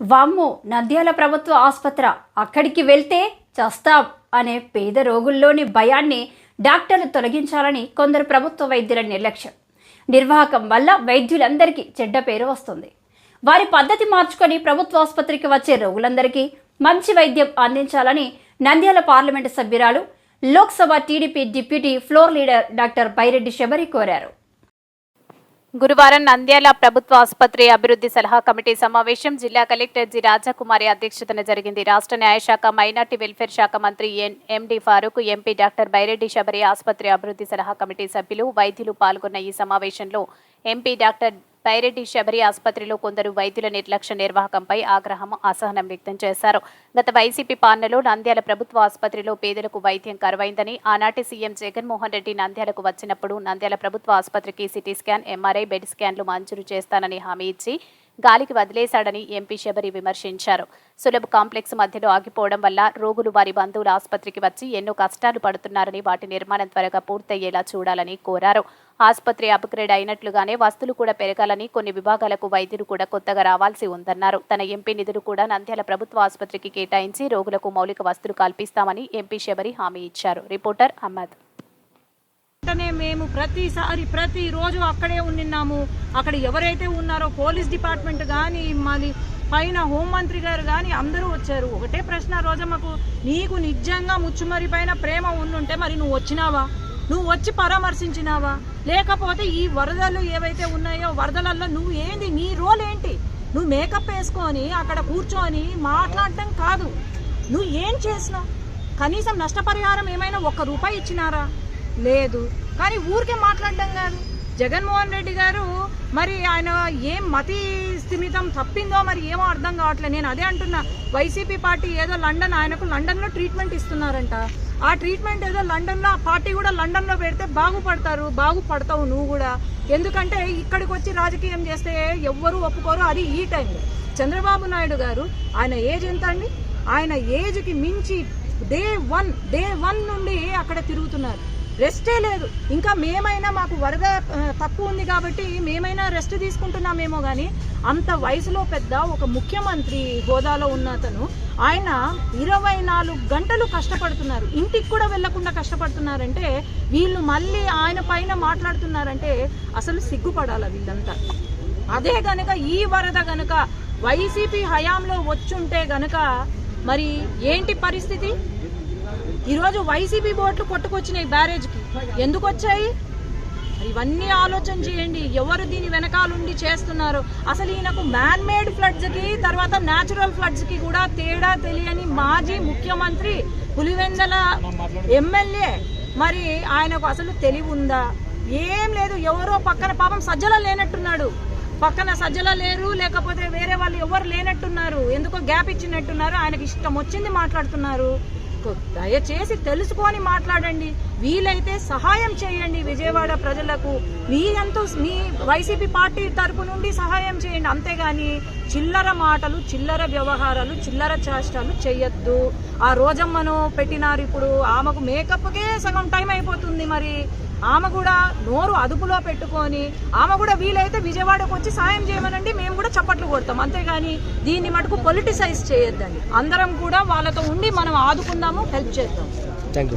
వామ్మో నంద్యాల ప్రభుత్వ ఆసుపత్రి. అక్కడికి వెళ్తే చస్తాం అనే పేద రోగుల్లోని భయాన్ని డాక్టర్లు తొలగించాలని కొందరు ప్రభుత్వ వైద్యుల నిర్లక్ష్యం. నిర్వాహకం వల్ల వైద్యులందరికీ చెడ్డ పేరు వస్తుంది. వారి పద్ధతి మార్చుకొని ప్రభుత్వ ఆసుపత్రికి వచ్చే రోగులందరికీ మంచి వైద్యం అందించాలని నంద్యాల పార్లమెంటు సభ్యురాలు Lok Sabha TDP deputy floor leader doctor Byreddy Sabari కోరారు. గురువారం నంద్యాల ప్రభుత్వ ఆసుపత్రి అభివృద్ధి సలహా కమిటీ సమావేశం జిల్లా కలెక్టర్ జి రాజకుమారి అధ్యక్షతన జరిగింది. రాష్ట్ర న్యాయశాఖ మైనార్టీ వెల్ఫేర్ శాఖ మంత్రి N MD Farooq MP doctor Byreddy Sabari ఆసుపత్రి అభివృద్ధి సలహా కమిటీ సభ్యులు వైద్యులు పాల్గొన్న ఈ సమావేశంలో ఎంపీ డాక్టర్ పైరెడ్డి శబరి ఆసుపత్రిలో కొందరు వైద్యుల నిర్లక్ష్య నిర్వాహకంపై ఆగ్రహం అసహనం వ్యక్తం చేశారు. గత వైసీపీ పాలనలో నంద్యాల ప్రభుత్వ ఆసుపత్రిలో పేదలకు వైద్యం కరువైందని ఆనాటి సీఎం జగన్మోహన్ రెడ్డి నంద్యాలకు వచ్చినప్పుడు నంద్యాల ప్రభుత్వ ఆసుపత్రికి సిటీ స్కాన్ ఎంఆర్ఐ బెడ్ స్కాన్లు మంజూరు చేస్తానని హామీ ఇచ్చి గాలికి వదిలేశాడని ఎంపీ శబరి విమర్శించారు. సులభ కాంప్లెక్స్ మధ్యలో ఆగిపోవడం వల్ల రోగులు వారి బంధువుల ఆసుపత్రికి వచ్చి ఎన్నో కష్టాలు పడుతున్నారని వాటి నిర్మాణం త్వరగా పూర్తయ్యేలా చూడాలని కోరారు. ఆసుపత్రి అప్గ్రేడ్ అయినట్లుగానే వస్తువులు కూడా పెరగాలని కొన్ని విభాగాలకు వైద్యులు కూడా కొత్తగా రావాల్సి ఉందన్నారు. తన ఎంపీ నిధులు కూడా నంద్యాల ప్రభుత్వ ఆసుపత్రికి కేటాయించి రోగులకు మౌలిక వస్తువులు కల్పిస్తామని ఎంపీ శబరి హామీ ఇచ్చారు. రిపోర్టర్ అహ్మద్. వెంటనే మేము ప్రతిసారి ప్రతిరోజు అక్కడే ఉండిన్నాము. అక్కడ ఎవరైతే ఉన్నారో పోలీస్ డిపార్ట్మెంట్ కానీ మాది పైన హోంమంత్రి గారు కానీ అందరూ వచ్చారు. ఒకటే ప్రశ్న రోజమ్మకు నీకు నిజంగా ముచ్చుమరి పైన ప్రేమ ఉండుంటే మరి నువ్వు వచ్చినావా? నువ్వు వచ్చి పరామర్శించినావా? లేకపోతే ఈ వరదలు ఏవైతే ఉన్నాయో వరదలలో నువ్వు ఏంది? నీ రోల్ ఏంటి? నువ్వు మేకప్ వేసుకొని అక్కడ కూర్చొని మాట్లాడటం కాదు. నువ్వు ఏం చేసినావు? కనీసం నష్టపరిహారం ఏమైనా ఒక్క రూపాయి ఇచ్చినారా? లేదు. కానీ ఊరికే మాట్లాడడం కాదు. జగన్మోహన్ రెడ్డి గారు మరి ఆయన ఏం మతి స్థిమితం తప్పిందో మరి ఏమో అర్థం కావట్లేదు. నేను అదే అంటున్నా. వైసీపీ పార్టీ ఏదో లండన్ ఆయనకు లండన్లో ట్రీట్మెంట్ ఇస్తున్నారంట. ఆ ట్రీట్మెంట్ ఏదో లండన్లో ఆ పార్టీ కూడా లండన్లో పెడితే బాగుపడతారు బాగుపడతావు నువ్వు కూడా. ఎందుకంటే ఇక్కడికి వచ్చి రాజకీయం చేస్తే ఎవ్వరూ ఒప్పుకోరు. అది ఈ టైంలో చంద్రబాబు నాయుడు గారు ఆయన ఏజ్ ఎంత అండి ఆయన ఏజ్కి మించి డే వన్ డే వన్ నుండి అక్కడ తిరుగుతున్నారు. రెస్టే లేదు. ఇంకా మేమైనా మాకు వరద తక్కువ ఉంది కాబట్టి మేమైనా రెస్ట్ తీసుకుంటున్నామేమో కానీ అంత వయసులో పెద్ద ఒక ముఖ్యమంత్రి హోదాలో ఉన్న అతను ఆయన ఇరవై నాలుగు గంటలు కష్టపడుతున్నారు. ఇంటికి కూడా వెళ్ళకుండా కష్టపడుతున్నారంటే వీళ్ళు మళ్ళీ ఆయన పైన మాట్లాడుతున్నారంటే అసలు సిగ్గుపడాలి వీళ్ళంతా. అదే గనక ఈ వరద గనుక వైసీపీ హయాంలో వచ్చుంటే గనక మరి ఏంటి పరిస్థితి? ఈరోజు వైసీపీ ఓట్లు కొట్టుకొచ్చినాయి బ్యారేజ్కి. ఎందుకు వచ్చాయి ఇవన్నీ ఆలోచన చేయండి. ఎవరు దీని వెనకాలుండి చేస్తున్నారు? అసలు ఈయనకు మ్యాన్ మేడ్ తర్వాత న్యాచురల్ ఫ్లడ్స్కి కూడా తేడా తెలియని మాజీ ముఖ్యమంత్రి పులివెందల ఎమ్మెల్యే. మరి ఆయనకు అసలు తెలివి ఉందా ఏం లేదు. ఎవరో పక్కన పాపం సజ్జల లేనట్టున్నాడు. పక్కన సజ్జల లేరు లేకపోతే వేరే వాళ్ళు ఎవరు లేనట్టున్నారు? ఎందుకో గ్యాప్ ఇచ్చినట్టున్నారు. ఆయనకి ఇష్టం వచ్చింది మాట్లాడుతున్నారు. దయచేసి తెలుసుకొని మాట్లాడండి. వీలైతే సహాయం చేయండి విజయవాడ ప్రజలకు. మీ ఎంతో మీ వైసీపీ పార్టీ తరపు నుండి సహాయం చేయండి. అంతేగాని చిల్లర మాటలు చిల్లర వ్యవహారాలు చిల్లర చేష్టాలు చేయొద్దు ఆ రోజమ్మను పెట్టినారు ఇప్పుడు ఆమెకు మేకప్కే సగం టైం అయిపోతుంది మరి. ఆమె కూడా నోరు అదుపులో పెట్టుకొని ఆమె కూడా వీలైతే విజయవాడకు వచ్చి సాయం చేయమనండి. మేము కూడా కొడతాం అంతేగాని దీన్ని మటుకు పొలిటిసైజ్ చేయొద్దండి. అందరం కూడా వాళ్ళతో ఉండి మనం ఆదుకుందాము హెల్ప్ చేద్దాం.